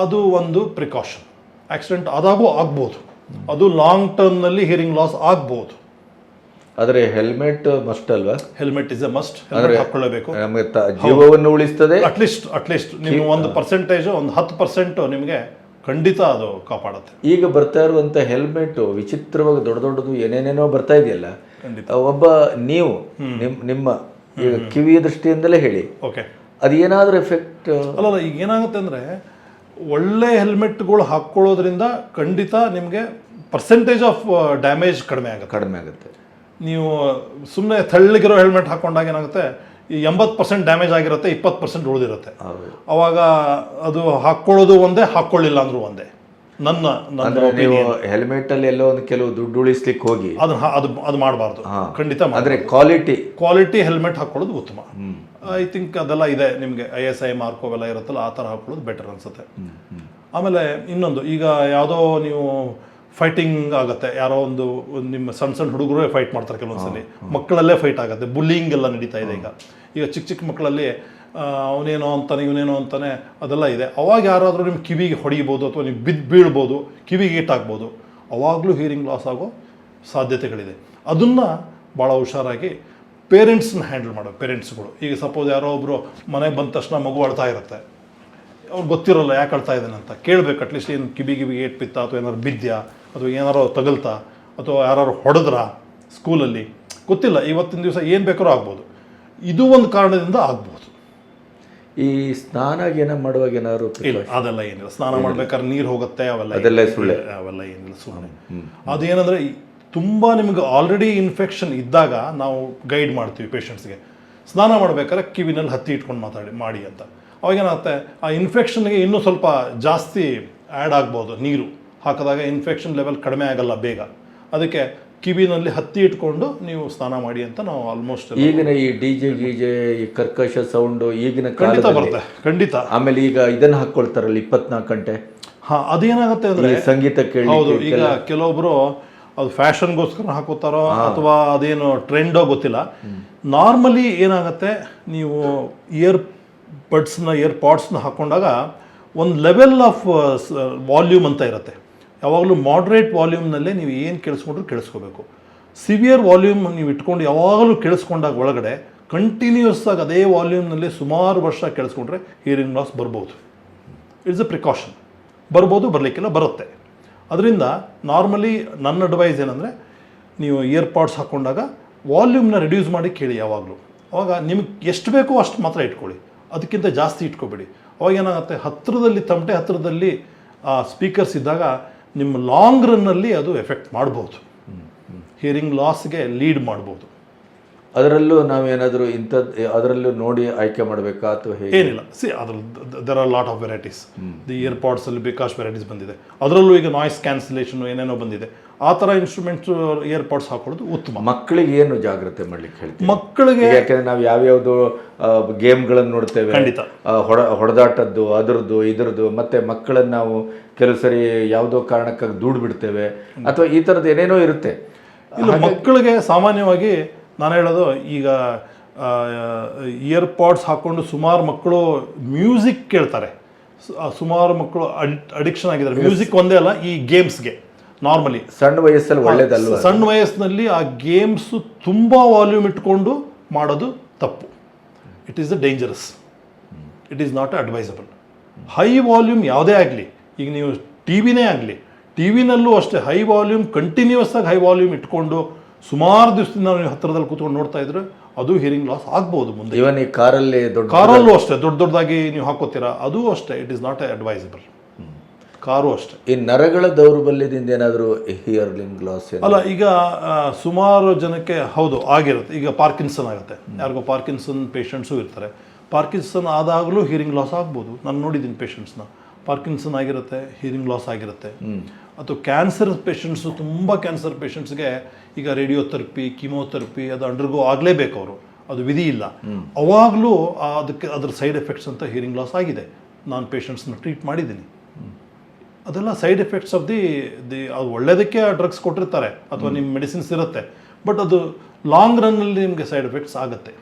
ಅದು ಒಂದು ಪ್ರಿಕಾಷನ್ ಆಕ್ಸಿಡೆಂಟ್ ಆದಾಗೂ ಆಗ್ಬೋದು. ಅದು ಲಾಂಗ್ ಟರ್ಮ್ನಲ್ಲಿ ಹಿಯರಿಂಗ್ ಲಾಸ್ ಆಗ್ಬೋದು. ಆದರೆ ಹೆಲ್ಮೆಟ್ ಮಸ್ಟ್ ಅಲ್ವಾ? Helmet is a must helmet ಹಾಕೊಳ್ಳಬೇಕು ನಮಗೆ ತ- ಜೀವವನ್ನು ಉಳಿಸ್ತದೆ? ಅಟ್ಲೀಸ್ಟ್ ಅಟ್ಲೀಸ್ಟ್ ನೀವು ಒಂದು ಪರ್ಸೆಂಟೇಜ್ ಒಂದು ಹತ್ತು ಪರ್ಸೆಂಟ್ ನಿಮಗೆ ಖಂಡಿತ ಅದು ಕಾಪಾಡುತ್ತೆ. ಈಗ ಬರ್ತಾ ಇರುವಂತ ಹೆಲ್ಮೆಟ್ ವಿಚಿತ್ರವಾಗಿ ದೊಡ್ಡ ದೊಡ್ಡದು ಏನೇನೇನೋ ಬರ್ತಾ ಇದೆಯಲ್ಲ ಖಂಡಿತ. ಒಬ್ಬ ನೀವು ನಿಮ್ ನಿಮ್ಮ ಈಗ ಕಿವಿಯ ದೃಷ್ಟಿಯಿಂದಲೇ ಹೇಳಿ. ಓಕೆ ಅದು ಏನಾದ್ರೂ ಎಫೆಕ್ಟ್ ಅಲ್ಲ ಈಗ ಏನಾಗುತ್ತೆ ಅಂದರೆ ಒಳ್ಳೆ ಹೆಲ್ಮೆಟ್ಗಳು ಹಾಕ್ಕೊಳ್ಳೋದ್ರಿಂದ ಖಂಡಿತ ನಿಮಗೆ ಪರ್ಸೆಂಟೇಜ್ ಆಫ್ ಡ್ಯಾಮೇಜ್ ಕಡಿಮೆ ಆಗುತ್ತೆ. ಕಡಿಮೆ ಆಗುತ್ತೆ. ನೀವು ಸುಮ್ಮನೆ ತೆಳ್ಳಗಿರೋ ಹೆಲ್ಮೆಟ್ ಹಾಕೊಂಡಾಗ ಏನಾಗುತ್ತೆ ಈ ಎಂಬತ್ತು ಪರ್ಸೆಂಟ್ ಡ್ಯಾಮೇಜ್ ಆಗಿರುತ್ತೆ ಇಪ್ಪತ್ತು ಪರ್ಸೆಂಟ್ ಉಳಿದಿರುತ್ತೆ. ಅವಾಗ ಅದು ಹಾಕ್ಕೊಳ್ಳೋದು ಒಂದೇ ಹಾಕ್ಕೊಳ್ಳಿಲ್ಲ ಅಂದ್ರೂ ಒಂದೇ. ನನ್ನ ನನ್ನ ಹೆಲ್ಮೆಟ್ ಅಲ್ಲಿ ಎಲ್ಲೋ ಒಂದು ಕೆಲವು ದುಡ್ಡು ಉಳಿಸ್ಲಿಕ್ಕೆ ಹೋಗಿ. ಅದು ಅದು ಅದು ಮಾಡಬಾರ್ದು. ಖಂಡಿತ ಆದರೆ ಅಂದ್ರೆ ಕ್ವಾಲಿಟಿ ಕ್ವಾಲಿಟಿ ಹೆಲ್ಮೆಟ್ ಹಾಕೊಳ್ಳೋದು ಉತ್ತಮ. ಐ ಥಿಂಕ್ ಅದೆಲ್ಲ ಇದೆ ನಿಮಗೆ ಐ ಎಸ್ ಐ ಮಾರ್ಕ್ ಅವೆಲ್ಲ ಇರುತ್ತಲ್ಲ ಆ ಥರ ಹಾಕೊಳ್ಳೋದು ಬೆಟರ್ ಅನ್ಸುತ್ತೆ. ಆಮೇಲೆ ಇನ್ನೊಂದು ಈಗ ಯಾವುದೋ ನೀವು ಫೈಟಿಂಗ್ ಆಗುತ್ತೆ ಯಾರೋ ಒಂದು ನಿಮ್ಮ ಸಣ್ಣ ಸಣ್ಣ ಹುಡುಗರೇ ಫೈಟ್ ಮಾಡ್ತಾರೆ ಕೆಲವೊಂದ್ಸಲಿ. ಮಕ್ಕಳಲ್ಲೇ ಫೈಟ್ ಆಗುತ್ತೆ ಬುಲ್ಲಿಂಗ್ ಎಲ್ಲ ನಡೀತಾ ಇದೆ ಈಗ. ಈಗ ಚಿಕ್ಕ ಚಿಕ್ಕ ಮಕ್ಕಳಲ್ಲಿ ಅವನೇನೋ ಅಂತಾನೆ ಇವನೇನೋ ಅಂತಾನೆ ಅದೆಲ್ಲ ಇದೆ. ಅವಾಗ ಯಾರಾದರೂ ನಿಮ್ಮ ಕಿವಿಗೆ ಹೊಡಿಬೋದು ಅಥವಾ ನೀವು ಬಿದ್ದು ಬೀಳ್ಬೋದು ಕಿವಿಗೆ ಏಟಾಗ್ಬೋದು ಅವಾಗಲೂ ಹಿಯರಿಂಗ್ ಲಾಸ್ ಆಗೋ ಸಾಧ್ಯತೆಗಳಿದೆ. ಅದನ್ನು ಭಾಳ ಹುಷಾರಾಗಿ ಪೇರೆಂಟ್ಸ್ನ ಹ್ಯಾಂಡಲ್ ಮಾಡೋ ಪೇರೆಂಟ್ಸ್ಗಳು. ಈಗ ಸಪೋಸ್ ಯಾರೋ ಒಬ್ಬರು ಮನೆಗೆ ಬಂದ ತಕ್ಷಣ ಮಗು ಅಳ್ತಾ ಇರುತ್ತೆ. ಅವ್ರು ಗೊತ್ತಿರೋಲ್ಲ ಯಾಕೆ ಅಳ್ತಾ ಇದ್ದಾನೆ ಅಂತ. ಕೇಳಬೇಕು ಅಟ್ಲೀಸ್ಟ್ ಏನು ಕಿವಿ ಕಿವಿ ಏಟ್ ಪಿತ್ತ ಅಥವಾ ಏನಾರು ಬಿದ್ಯಾ ಅಥವಾ ಏನಾರು ತಗಲ್ತಾ ಅಥವಾ ಯಾರು ಹೊಡೆದ್ರ ಸ್ಕೂಲಲ್ಲಿ. ಗೊತ್ತಿಲ್ಲ ಇವತ್ತಿನ ದಿವಸ ಏನು ಬೇಕಾದ್ರೂ ಆಗ್ಬೋದು. ಇದು ಒಂದು ಕಾರಣದಿಂದ ಆಗ್ಬೋದು. ಈ ಸ್ನಾನ ಏನ ಮಾಡುವಾಗ ಏನಾದ್ರು ಇಲ್ಲ ಅದೆಲ್ಲ ಏನಿಲ್ಲ. ಸ್ನಾನ ಮಾಡ್ಬೇಕಾದ್ರೆ ನೀರು ಹೋಗುತ್ತೆ ಅವೆಲ್ಲ ಅದೆಲ್ಲ. ಸುಳ್ಳೆ. ಅವೆಲ್ಲ ಏನಿಲ್ಲ ಸುಮ್ಮನೆ ಅದೇನಂದ್ರೆ ತುಂಬಾ ನಿಮಗೆ ಆಲ್ರೆಡಿ ಇನ್ಫೆಕ್ಷನ್ ಇದ್ದಾಗ ನಾವು ಗೈಡ್ ಮಾಡ್ತೀವಿ ಪೇಷಂಟ್ಸ್ಗೆ ಸ್ನಾನ ಮಾಡ್ಬೇಕಾದ್ರೆ ಕಿವಿನಲ್ಲಿ ಹತ್ತಿ ಇಟ್ಕೊಂಡು ಮಾತಾಡಿ ಮಾಡಿ ಅಂತ. ಅವಾಗ ಏನಾಗುತ್ತೆ ಆ ಇನ್ಫೆಕ್ಷನ್ಗೆ ಇನ್ನೂ ಸ್ವಲ್ಪ ಜಾಸ್ತಿ ಆ್ಯಡ್ ಆಗ್ಬೋದು ನೀರು. ಹಾಕಿದಾಗ ಇನ್ಫೆಕ್ಷನ್ ಲೆವೆಲ್ ಕಡಿಮೆ ಆಗಲ್ಲ ಬೇಗ. ಅದಕ್ಕೆ ಕಿವಿನಲ್ಲಿ ಹತ್ತಿ ಇಟ್ಕೊಂಡು ನೀವು ಸ್ನಾನ ಮಾಡಿ ಅಂತ ನಾವು ಆಲ್ಮೋಸ್ಟ್ ಈಗಿನ ಈ ಡಿ ಜೆ ಗೀಜೆ ಈ ಕರ್ಕಶ ಸೌಂಡು ಈಗಿನ ಖಂಡಿತ ಬರುತ್ತೆ ಖಂಡಿತ. ಆಮೇಲೆ ಈಗ ಇದನ್ನ ಹಾಕ್ಕೊಳ್ತಾರಲ್ಲ ಇಪ್ಪತ್ನಾಲ್ಕು ಗಂಟೆ. ಹಾ ಅದೇನಾಗುತ್ತೆ ಅಂದ್ರೆ ಸಂಗೀತ ಕೇಳಿ ಹೌದು ಈಗ ಕೆಲವೊಬ್ರು ಅದು ಫ್ಯಾಷನ್ಗೋಸ್ಕರ ಹಾಕೋತಾರೋ ಅಥವಾ ಅದೇನು ಟ್ರೆಂಡೋ ಗೊತ್ತಿಲ್ಲ. ನಾರ್ಮಲಿ ಏನಾಗುತ್ತೆ ನೀವು ಇಯರ್ ಬಡ್ಸ್ನ ಇಯರ್ ಪಾಡ್ಸ್ನ ಹಾಕೊಂಡಾಗ ಒಂದು ಲೆವೆಲ್ ಆಫ್ ವಾಲ್ಯೂಮ್ ಅಂತ ಇರುತ್ತೆ. ಯಾವಾಗಲೂ ಮಾಡ್ರೇಟ್ ವಾಲ್ಯೂಮ್ನಲ್ಲೇ ನೀವು ಏನು ಕೇಳಿಸ್ಕೊಂಡ್ರು ಕೇಳಿಸ್ಕೋಬೇಕು ಸಿವಿಯರ್ ವಾಲ್ಯೂಮ್ ನೀವು ಇಟ್ಕೊಂಡು ಯಾವಾಗಲೂ ಕೇಳಿಸ್ಕೊಂಡಾಗ ಒಳಗಡೆ ಕಂಟಿನ್ಯೂಸ್ ಆಗಿ ಅದೇ ವಾಲ್ಯೂಮ್ನಲ್ಲಿ ಸುಮಾರು ವರ್ಷ ಕೇಳಿಸ್ಕೊಂಡ್ರೆ ಹಿಯರಿಂಗ್ ಲಾಸ್ ಬರ್ಬೋದು. ಇಟ್ಸ್ ಅ ಪ್ರಿಕಾಷನ್ ಬರ್ಬೋದು ಬರಲಿಕ್ಕಿಲ್ಲ ಬರುತ್ತೆ. ಅದರಿಂದ ನಾರ್ಮಲಿ ನನ್ನ ಅಡ್ವೈಸ್ ಏನಂದರೆ ನೀವು ಇಯರ್ ಪಾಡ್ಸ್ ಹಾಕ್ಕೊಂಡಾಗ ವಾಲ್ಯೂಮ್ನ ರಿಡ್ಯೂಸ್ ಮಾಡಿ ಕೇಳಿ ಯಾವಾಗಲೂ. ಅವಾಗ ನಿಮ್ಗೆ ಎಷ್ಟು ಬೇಕೋ ಅಷ್ಟು ಮಾತ್ರ ಇಟ್ಕೊಳ್ಳಿ. ಅದಕ್ಕಿಂತ ಜಾಸ್ತಿ ಇಟ್ಕೋಬೇಡಿ. ಅವಾಗ ಏನಾಗುತ್ತೆ ಹತ್ತಿರದಲ್ಲಿ ತಮಟೆ ಹತ್ತಿರದಲ್ಲಿ ಸ್ಪೀಕರ್ಸ್ ಇದ್ದಾಗ ನಿಮ್ಮ ಲಾಂಗ್ ರನ್ನಲ್ಲಿ ಅದು ಎಫೆಕ್ಟ್ ಮಾಡ್ಬೋದು. ಹಿಯರಿಂಗ್ ಲಾಸ್ಗೆ ಲೀಡ್ ಮಾಡ್ಬೋದು. ಅದರಲ್ಲೂ ನಾವೇನಾದರೂ ಇಂಥದ್ದು ಅದರಲ್ಲೂ ನೋಡಿ ಆಯ್ಕೆ ಮಾಡಬೇಕಾ ಅಥವಾ ಹೇಗೆ? ಏನಿಲ್ಲ. ಸಿ ಅದ್ರಲ್ಲಿ there are lot of varieties the ear ಪಾಡ್ಸಲ್ಲಿ ಬೇಕಾಷ್ಟು ವೆರೈಟೀಸ್ ಬಂದಿದೆ. ಅದರಲ್ಲೂ ಈಗ ನಾಯ್ಸ್ ಕ್ಯಾನ್ಸಲೇಷನ್ ಏನೇನೋ ಬಂದಿದೆ. ಆ ಥರ ಇನ್ಸ್ಟ್ರೂಮೆಂಟ್ಸ್ ಇಯರ್ ಪಾಡ್ಸ್ ಹಾಕೊಳ್ಳೋದು ಉತ್ತಮ. ಮಕ್ಕಳಿಗೆ ಏನು ಜಾಗ್ರತೆ ಮಾಡ್ಲಿಕ್ಕೆ ಹೇಳ್ತೀವಿ ಮಕ್ಕಳಿಗೆ ಯಾಕೆಂದ್ರೆ ನಾವು ಯಾವ್ಯಾವ್ದು ಗೇಮ್ಗಳನ್ನು ನೋಡ್ತೇವೆ. ಖಂಡಿತ. ಹೊಡ ಹೊಡೆದಾಟದ್ದು ಅದರದ್ದು ಇದರದ್ದು ಮತ್ತೆ ಮಕ್ಕಳನ್ನು ನಾವು ಕೆಲವು ಸರಿ ಯಾವುದೋ ಕಾರಣಕ್ಕಾಗಿ ದೂಡ್ಬಿಡ್ತೇವೆ. ಅಥವಾ ಈ ಥರದ್ದು ಏನೇನೋ ಇರುತ್ತೆ. ಇಲ್ಲ ಮಕ್ಕಳಿಗೆ ಸಾಮಾನ್ಯವಾಗಿ ನಾನು ಹೇಳೋದು ಈಗ ಇಯರ್ಪಾಡ್ಸ್ ಹಾಕ್ಕೊಂಡು ಹಾಕೊಂಡು ಸುಮಾರು ಮಕ್ಕಳು ಮ್ಯೂಸಿಕ್ ಕೇಳ್ತಾರೆ. ಸುಮಾರು ಮಕ್ಕಳು ಅಡಿಕ್ಷನ್ ಆಗಿದ್ದಾರೆ. ಮ್ಯೂಸಿಕ್ ಒಂದೇ ಅಲ್ಲ ಈ ಗೇಮ್ಸ್ಗೆ ನಾರ್ಮಲಿ ಸಣ್ಣ ವಯಸ್ಸಲ್ಲಿ ಒಳ್ಳೇದಲ್ವಾ ಸಣ್ಣ ವಯಸ್ಸಿನಲ್ಲಿ ಆ ಗೇಮ್ಸು ತುಂಬ ವಾಲ್ಯೂಮ್ ಇಟ್ಕೊಂಡು ಮಾಡೋದು ತಪ್ಪು. It is a dangerous it is not advisable high volume ಯಾವುದೇ ಆಗಲಿ ಈಗ ನೀವು ಟಿ ವಿನೇ ಆಗಲಿ ಟಿ ವಿನಲ್ಲೂ ಅಷ್ಟೇ ಹೈ ವಾಲ್ಯೂಮ್ ಕಂಟಿನ್ಯೂಸ್ ಆಗಿ ಹೈ ವಾಲ್ಯೂಮ್ ಇಟ್ಕೊಂಡು ಸುಮಾರು ದಿವಸದಿಂದ ನಾವು ಹತ್ತಿರದಲ್ಲಿ ಕೂತ್ಕೊಂಡು ನೋಡ್ತಾ ಇದ್ರೆ ಅದು ಹಿಯರಿಂಗ್ ಲಾಸ್ ಆಗ್ಬೋದು ಮುಂದೆ. ಇವನ್ ಈ ಕಾರಲ್ಲಿ ದೊಡ್ಡ ಕಾರಲ್ಲೂ ಅಷ್ಟೇ ದೊಡ್ಡ ದೊಡ್ಡದಾಗಿ ನೀವು ಹಾಕೋತೀರಾ ಅದು ಅಷ್ಟೇ it is not advisable car ಅಷ್ಟೇ. ಈ ನರಗಳ ದೌರ್ಬಲ್ಯದಿಂದ ಏನಾದರೂ ಹಿಯರ್ಲಿಂಗ್ ಲಾಸ್ ಅಲ್ಲ ಈಗ ಸುಮಾರು ಜನಕ್ಕೆ ಹೌದು ಆಗಿರುತ್ತೆ. ಈಗ ಪಾರ್ಕಿನ್ಸನ್ ಆಗುತ್ತೆ. ಯಾರಿಗೋ ಪಾರ್ಕಿನ್ಸನ್ ಪೇಷಂಟ್ಸು ಇರ್ತಾರೆ. ಪಾರ್ಕಿನ್ಸನ್ ಆದಾಗಲೂ ಹಿಯರಿಂಗ್ ಲಾಸ್ ಆಗ್ಬೋದು. ನಾನು ನೋಡಿದ್ದೀನಿ ಪೇಷಂಟ್ಸ್ನ ಪಾರ್ಕಿನ್ಸನ್ ಆಗಿರುತ್ತೆ ಹಿಯರಿಂಗ್ ಲಾಸ್ ಆಗಿರುತ್ತೆ. ಅಥವಾ ಕ್ಯಾನ್ಸರ್ ಪೇಷಂಟ್ಸು ತುಂಬ ಕ್ಯಾನ್ಸರ್ ಪೇಷಂಟ್ಸ್ಗೆ ಈಗ ರೇಡಿಯೋಥೆರಪಿ ಕಿಮೋಥೆರಪಿ ಅದು ಅಂಡರ್ಗೋ ಆಗಲೇಬೇಕು ಅವರು. ಅದು ವಿಧಿ ಇಲ್ಲ. ಅವಾಗಲೂ ಅದಕ್ಕೆ ಅದರ ಸೈಡ್ ಎಫೆಕ್ಟ್ಸ್ ಅಂತ ಹಿಯರಿಂಗ್ ಲಾಸ್ ಆಗಿದೆ. ನಾನು ಪೇಷಂಟ್ಸ್ನ ಟ್ರೀಟ್ ಮಾಡಿದ್ದೀನಿ. ಅದೆಲ್ಲ side effects of the the ಅದು ಒಳ್ಳೆಯದಕ್ಕೆ ಡ್ರಗ್ಸ್ ಕೊಟ್ಟಿರ್ತಾರೆ ಅಥವಾ ನಿಮ್ಮ ಮೆಡಿಸಿನ್ಸ್ ಇರುತ್ತೆ. ಬಟ್ ಅದು ಲಾಂಗ್ ರನ್ನಲ್ಲಿ ನಿಮಗೆ ಸೈಡ್ ಎಫೆಕ್ಟ್ಸ್ ಆಗುತ್ತೆ.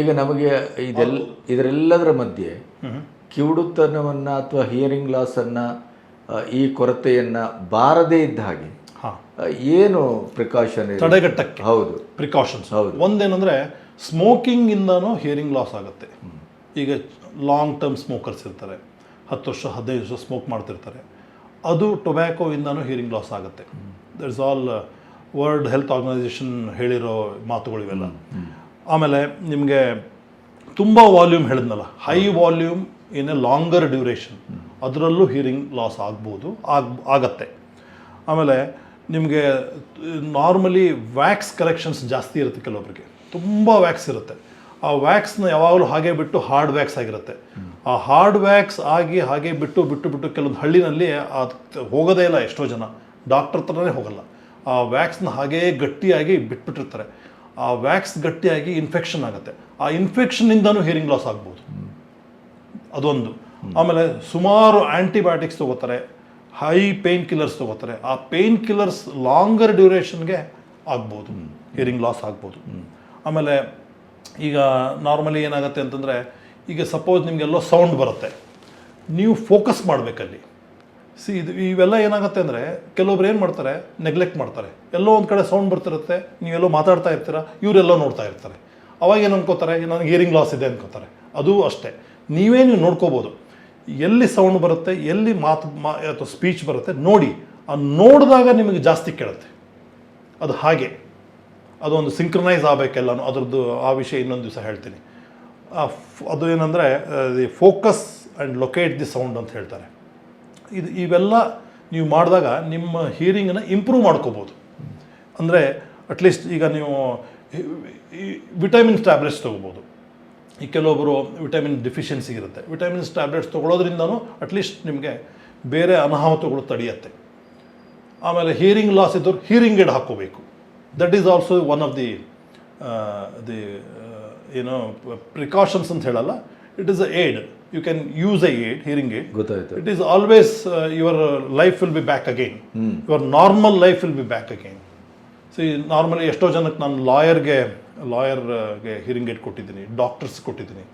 ಈಗ ನಮಗೆ ಇದೆಲ್ಲ ಇದರೆಲ್ಲದರ ಮಧ್ಯೆ ಕಿವುಡುತನವನ್ನು ಅಥವಾ ಹಿಯರಿಂಗ್ ಲಾಸನ್ನು ಈ ಕೊರತೆಯನ್ನು ಬಾರದೇ ಇದ್ದ ಹಾಗೆ ಹಾಂ. ಏನು ಪ್ರಿಕಾಷನ್ ತಡೆಗಟ್ಟಕ್ಕೆ ಹೌದು. ಪ್ರಿಕಾಷನ್ಸ್ ಹೌದು. ಒಂದೇನಂದರೆ ಸ್ಮೋಕಿಂಗಿಂದನೂ ಹಿಯರಿಂಗ್ ಲಾಸ್ ಆಗುತ್ತೆ. ಈಗ ಲಾಂಗ್ ಟರ್ಮ್ ಸ್ಮೋಕರ್ಸ್ ಇರ್ತಾರೆ ಹತ್ತು ವರ್ಷ ಹದಿನೈದು ವರ್ಷ ಸ್ಮೋಕ್ ಮಾಡ್ತಿರ್ತಾರೆ. ಅದು ಟೊಬ್ಯಾಕೋಯಿಂದನೂ ಹಿಯರಿಂಗ್ ಲಾಸ್ ಆಗುತ್ತೆ. That is all world health organisation ಹೇಳಿರೋ ಮಾತುಗಳು ಇವೆಲ್ಲ. ಆಮೇಲೆ ನಿಮಗೆ ತುಂಬ ವಾಲ್ಯೂಮ್ ಹೇಳಿದ್ನಲ್ಲ high volume in a longer duration ಅದರಲ್ಲೂ ಹಿಯರಿಂಗ್ ಲಾಸ್ ಆಗ್ಬೋದು, ಆಗ್, ಆಗತ್ತೆ. ಆಮೇಲೆ ನಿಮಗೆ ನಾರ್ಮಲಿ ವ್ಯಾಕ್ಸ್ ಕಲೆಕ್ಷನ್ಸ್ ಜಾಸ್ತಿ ಇರುತ್ತೆ ಕೆಲವೊಬ್ಬರಿಗೆ ತುಂಬ ವ್ಯಾಕ್ಸ್ ಇರುತ್ತೆ. ಆ ವ್ಯಾಕ್ಸ್ನ ಯಾವಾಗಲೂ ಹಾಗೆ ಬಿಟ್ಟು ಹಾರ್ಡ್ ವ್ಯಾಕ್ಸ್ ಆಗಿರುತ್ತೆ. ಆ ಹಾರ್ಡ್ ವ್ಯಾಕ್ಸ್ ಆಗಿ ಹಾಗೆ ಬಿಟ್ಟು ಬಿಟ್ಟು ಬಿಟ್ಟು ಕೆಲವೊಂದು ಹಳ್ಳಿನಲ್ಲಿ ಅದು ಹೋಗೋದೇ ಇಲ್ಲ ಎಷ್ಟೋ ಜನ. ಡಾಕ್ಟರ್ ಹತ್ರನೇ ಹೋಗಲ್ಲ. ಆ ವ್ಯಾಕ್ಸ್ನ ಹಾಗೇ ಗಟ್ಟಿಯಾಗಿ ಬಿಟ್ಬಿಟ್ಟಿರ್ತಾರೆ. ಆ ವ್ಯಾಕ್ಸ್ ಗಟ್ಟಿಯಾಗಿ ಇನ್ಫೆಕ್ಷನ್ ಆಗುತ್ತೆ. ಆ ಇನ್ಫೆಕ್ಷನ್ನಿಂದನೂ ಹಿಯರಿಂಗ್ ಲಾಸ್ ಆಗ್ಬೋದು. ಅದೊಂದು. ಆಮೇಲೆ ಸುಮಾರು ಆ್ಯಂಟಿಬಯೋಟಿಕ್ಸ್ ತೊಗೋತಾರೆ ಹೈ ಪೇಯ್ನ್ ಕಿಲ್ಲರ್ಸ್ ತೊಗೋತಾರೆ. ಆ ಪೇಯ್ನ್ ಕಿಲ್ಲರ್ಸ್ ಲಾಂಗರ್ ಡ್ಯೂರೇಷನ್ಗೆ ಆಗ್ಬೋದು ಹಿಯರಿಂಗ್ ಲಾಸ್ ಆಗ್ಬೋದು. ಆಮೇಲೆ ಈಗ ನಾರ್ಮಲಿ ಏನಾಗುತ್ತೆ ಅಂತಂದರೆ, ಈಗ ಸಪೋಸ್ ನಿಮಗೆಲ್ಲೋ ಸೌಂಡ್ ಬರುತ್ತೆ, ನೀವು ಫೋಕಸ್ ಮಾಡಬೇಕಲ್ಲಿ. ಸಿ ಇದು ಇವೆಲ್ಲ ಏನಾಗುತ್ತೆ ಅಂದರೆ, ಕೆಲವೊಬ್ರು ಏನು ಮಾಡ್ತಾರೆ ನೆಗ್ಲೆಕ್ಟ್ ಮಾಡ್ತಾರೆ. ಎಲ್ಲೋ ಒಂದು ಕಡೆ ಸೌಂಡ್ ಬರ್ತಿರುತ್ತೆ, ನೀವೆಲ್ಲೋ ಮಾತಾಡ್ತಾ ಇರ್ತೀರ, ಇವರೆಲ್ಲ ನೋಡ್ತಾ ಇರ್ತಾರೆ. ಅವಾಗ ಏನು ಅನ್ಕೋತಾರೆ, ನನಗೆ ಹಿಯರಿಂಗ್ ಲಾಸ್ ಇದೆ ಅನ್ಕೋತಾರೆ. ಅದು ಅಷ್ಟೇ. ನೀವೇ ನೀವು ನೋಡ್ಕೋಬೋದು ಎಲ್ಲಿ ಸೌಂಡ್ ಬರುತ್ತೆ ಎಲ್ಲಿ ಮಾತು ಮಾ ಅಥವಾ ಸ್ಪೀಚ್ ಬರುತ್ತೆ ನೋಡಿ ಆ ನೋಡಿದಾಗ ನಿಮಗೆ ಜಾಸ್ತಿ ಕೇಳುತ್ತೆ ಅದು ಹಾಗೆ ಅದೊಂದು ಸಿಂಕ್ರನೈಸ್ ಆಗಬೇಕೆಲ್ಲನೂ ಅದರದ್ದು ಆ ವಿಷಯ ಇನ್ನೊಂದು ದಿವಸ ಹೇಳ್ತೀನಿ ಅದು ಏನಂದರೆ the focus and locate the sound ಅಂತ ಹೇಳ್ತಾರೆ ಇದು ಇವೆಲ್ಲ ನೀವು ಮಾಡಿದಾಗ ನಿಮ್ಮ ಹಿಯರಿಂಗನ್ನು ಇಂಪ್ರೂವ್ ಮಾಡ್ಕೋಬೋದು ಅಂದರೆ ಅಟ್ಲೀಸ್ಟ್ ಈಗ ನೀವು ವಿಟಮಿನ್ಸ್ ಟ್ಯಾಬ್ಲೆಟ್ಸ್ ತೊಗೋಬೋದು ಈ ಕೆಲವೊಬ್ಬರು ವಿಟಮಿನ್ ಡಿಫಿಷಿಯನ್ಸಿ ಇರುತ್ತೆ. ವಿಟಮಿನ್ಸ್ ಟ್ಯಾಬ್ಲೆಟ್ಸ್ ತೊಗೊಳೋದ್ರಿಂದನೂ ಅಟ್ಲೀಸ್ಟ್ ನಿಮಗೆ ಬೇರೆ ಅನಾಹುತಗಳು ತಡೆಯುತ್ತೆ. ಆಮೇಲೆ ಹಿಯರಿಂಗ್ ಲಾಸ್ ಇದ್ದವ್ರು ಹಿಯರಿಂಗ್ ಏಡ್ ಹಾಕ್ಕೋಬೇಕು. That is also one of the the ಏನೋ ಪ್ರಿಕಾಷನ್ಸ್ ಅಂತ ಹೇಳಲ್ಲ. It is a aid you can use a aid hearing aid ಗೊತ್ತಾಯ್ತು. It is always your life will be back again your normal life will be back again see normally ಎಷ್ಟೋ ಜನಕ್ಕೆ ನಾನು ಲಾಯರ್ಗೆ ಲಾಯರ್ಗೆ hearing eight ಕೊಟ್ಟಿದ್ದೀನಿ doctors ಕೊಟ್ಟಿದ್ದೀನಿ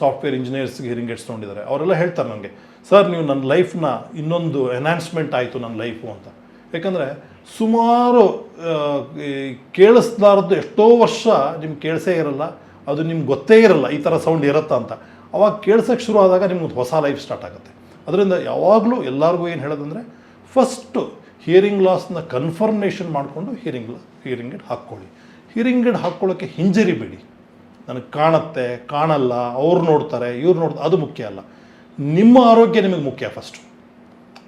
software ಇಂಜಿನಿಯರ್ಸ್ಗೆ hearing aids ತೊಗೊಂಡಿದ್ದಾರೆ. ಅವರೆಲ್ಲ ಹೇಳ್ತಾರೆ ನನಗೆ ಸರ್ ನೀವು ನನ್ನ ಲೈಫ್ನ ಇನ್ನೊಂದು ಎನ್ಹಾನ್ಸ್ಮೆಂಟ್ ಆಯಿತು ನನ್ನ ಲೈಫು ಅಂತ. ಯಾಕಂದರೆ ಸುಮಾರು ಕೇಳಿಸ್ಲಾರ್ದು ಎಷ್ಟೋ ವರ್ಷ ನಿಮ್ಗೆ ಕೇಳಿಸೇ ಇರಲ್ಲ, ಅದು ನಿಮ್ಗೆ ಗೊತ್ತೇ ಇರಲ್ಲ, ಈ ಥರ ಸೌಂಡ್ ಇರುತ್ತಾ ಅಂತ. ಅವಾಗ ಕೇಳ್ಸೋಕ್ಕೆ ಶುರು ಆದಾಗ ನಿಮ್ಗೆ ಹೊಸ ಲೈಫ್ ಸ್ಟಾರ್ಟ್ ಆಗುತ್ತೆ. ಅದರಿಂದ ಯಾವಾಗಲೂ ಎಲ್ಲರಿಗೂ ಏನು ಹೇಳೋದಂದರೆ ಫಸ್ಟು ಹಿಯರಿಂಗ್ ಲಾಸ್ನ ಕನ್ಫರ್ಮೇಷನ್ ಮಾಡಿಕೊಂಡು ಹಿಯರಿಂಗ್ ಹಿಯರಿಂಗ್ ಏಡ್ ಹಾಕ್ಕೊಳ್ಳಿ. ಹಿಯರಿಂಗ್ ಏಡ್ ಹಾಕ್ಕೊಳ್ಳೋಕ್ಕೆ ಹಿಂಜರಿಬೇಡಿ ನನಗೆ ಕಾಣುತ್ತೆ ಕಾಣಲ್ಲ ಅವ್ರು ನೋಡ್ತಾರೆ ಇವ್ರು ನೋಡ್ತಾರೆ ಅದು ಮುಖ್ಯ ಅಲ್ಲ. ನಿಮ್ಮ ಆರೋಗ್ಯ ನಿಮಗೆ ಮುಖ್ಯ ಫಸ್ಟು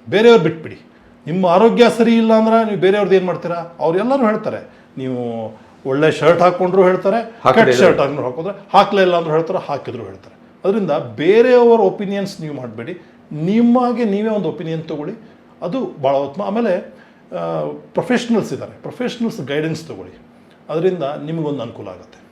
ಬೇರೆಯವ್ರು ಬಿಟ್ಬಿಡಿ. ನಿಮ್ಮ ಆರೋಗ್ಯ ಸರಿ ಇಲ್ಲ ಅಂದ್ರೆ ನೀವು ಬೇರೆಯವ್ರದ್ದು ಏನು ಮಾಡ್ತೀರಾ? ಅವ್ರೆಲ್ಲರೂ ಹೇಳ್ತಾರೆ. ನೀವು ಒಳ್ಳೆ ಶರ್ಟ್ ಹಾಕ್ಕೊಂಡ್ರು ಹೇಳ್ತಾರೆ ಕಟ್ ಶರ್ಟ್ ಹಾಕೊಂಡ್ರು ಹಾಕಿದ್ರೆ ಹಾಕ್ಲೇ ಇಲ್ಲ ಅಂದ್ರೂ ಹೇಳ್ತಾರೆ ಹಾಕಿದ್ರು ಹೇಳ್ತಾರೆ. ಅದರಿಂದ ಬೇರೆಯವರ ಒಪಿನಿಯನ್ಸ್ ನೀವು ಮಾಡಬೇಡಿ. ನಿಮಗೆ ನೀವೇ ಒಂದು ಒಪಿನಿಯನ್ ತೊಗೊಳ್ಳಿ. ಅದು ಭಾಳ ಉತ್ತಮ. ಆಮೇಲೆ ಪ್ರೊಫೆಷ್ನಲ್ಸ್ ಇದ್ದಾರೆ ಪ್ರೊಫೆಷ್ನಲ್ಸ್ ಗೈಡೆನ್ಸ್ ತೊಗೊಳ್ಳಿ. ಅದರಿಂದ ನಿಮಗೊಂದು ಅನುಕೂಲ ಆಗುತ್ತೆ.